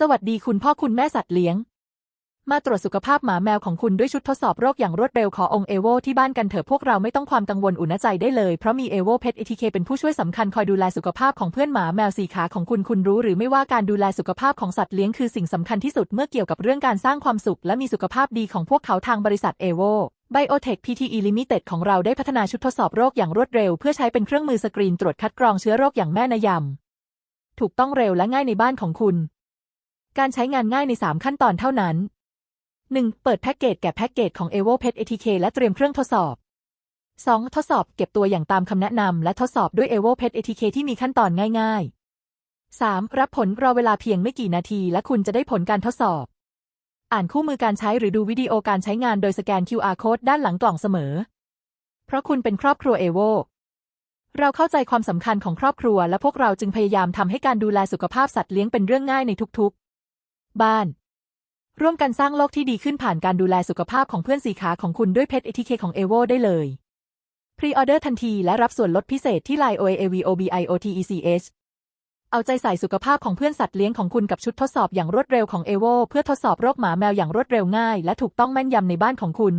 สวัสดีคุณพ่อคุณแม่สัตว์เลี้ยง มาตรวจสุขภาพหมาแมวของคุณด้วยชุดทดสอบโรคอย่างรวดเร็วขอองเอโวที่บ้านกันเถอะพวกเราไม่ต้องความกังวลอุ่นใจได้เลย เพราะมีเอโวเพ t เอทีเคเป็นผู้ช่วยสำคัญคอยดูแลสุขภาพของเพื่อนหมาแมวสีขาของคุณคุณรู้หรือไม่ว่าการดูแลสุขภาพของสัตว์เลี้ยงคือสิ่งสำคัญที่สุดเมื่อเกี่ยวกับเรื่องการสร้างความสุข และมีสุขภาพดีของพวกเขาทางบริษัทเอโวไบโอเทค PTE Limited ของเราได้พัฒนาชุดทดสอบโรคอย่างรวดเร็ว เพื่อใช้เป็นเครื่องมือสกรีนตรวจคัดกรองเชื้อโรคอย่างแม่นยำถูกต้องเร็วและง่ายในบ้านของคุณ การใช้งานง่ายใน 3 ขั้นตอนเท่านั้น 1. เปิดแพ็กเกจแกะแพ็กเกจของ Evo Pet ATK และเตรียมเครื่องทดสอบ 2. ทดสอบเก็บตัวอย่างตามคำแนะนำและทดสอบด้วย Evo Pet ATK ที่มีขั้นตอนง่าย ๆ 3. รับผลรอเวลาเพียงไม่กี่นาที และคุณจะได้ผลการทดสอบ อ่านคู่มือการใช้หรือดูวิดีโอการใช้งานโดยสแกน QR code ด้านหลังกล่องเสมอ เพราะคุณเป็นครอบครัว Evo เราเข้าใจความสำคัญของครอบครัว และพวกเราจึงพยายามทำให้การดูแลสุขภาพสัตว์เลี้ยงเป็นเรื่องง่ายในทุกๆ บ้าน ร่วมกันสร้างโลกที่ดีขึ้นผ่านการดูแลสุขภาพของเพื่อนสีขาของคุณด้วยเพชรเอทีเคของเอโวได้เลย พรีออเดอร์ทันทีและรับส่วนลดพิเศษที่ Line OAVOBIOTECH เอาใจใส่สุขภาพของเพื่อนสัตว์เลี้ยงของคุณกับชุดทดสอบอย่างรวดเร็วของเอโวเพื่อทดสอบโรคหมาแมวอย่างรวดเร็วง่ายและถูกต้องแม่นยำในบ้านของคุณ